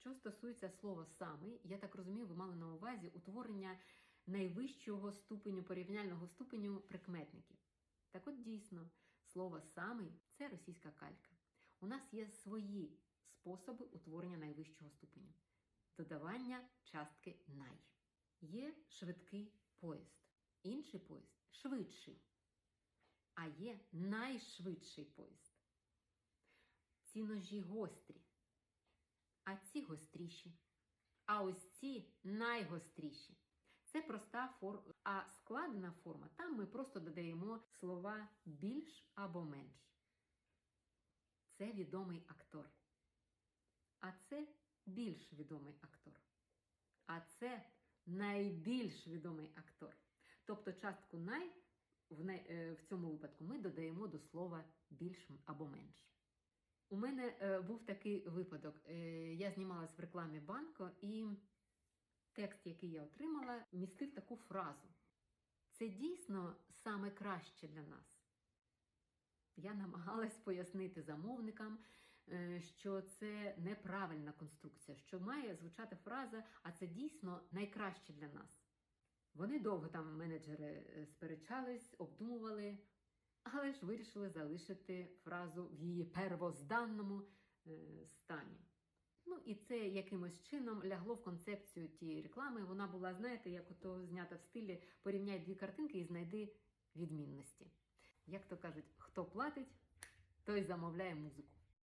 Що стосується слова самий, я так розумію, ви мали на увазі утворення найвищого ступеню порівняльного ступеню прикметників. Так от дійсно, слово самий це російська калька. У нас є свої способи утворення найвищого ступеню. Додавання частки най. Є швидкий поїзд, інший поїзд швидший, а є найшвидший поїзд. Ці ножі гострі, а ці гостріші. А ось ці найгостріші. Це проста форма, а складена форма. Там ми просто додаємо слова більш або менш. Це відомий актор. А це більш відомий актор. А це найбільш відомий актор. Тобто частку най в, не- е, в цьому випадку ми додаємо до слова більш або менш. У мене е, був такий випадок. Е, я знімалась в рекламі банку, і текст, який я отримала, містив таку фразу: Це дійсно саме краще для нас. Я намагалась пояснити замовникам, е, що це неправильна конструкція, що має звучати фраза, а це дійсно найкраще для нас. Вони довго там менеджери сперечались, обдумували, але ж вирішили залишити фразу в її первозданному е, стані. Ну і це якимось чином лягло в концепцію тієї реклами. Вона була, знаєте, як ото знята в стилі порівняй дві картинки і знайди відмінності. Як то кажуть, хто платить, той замовляє музику.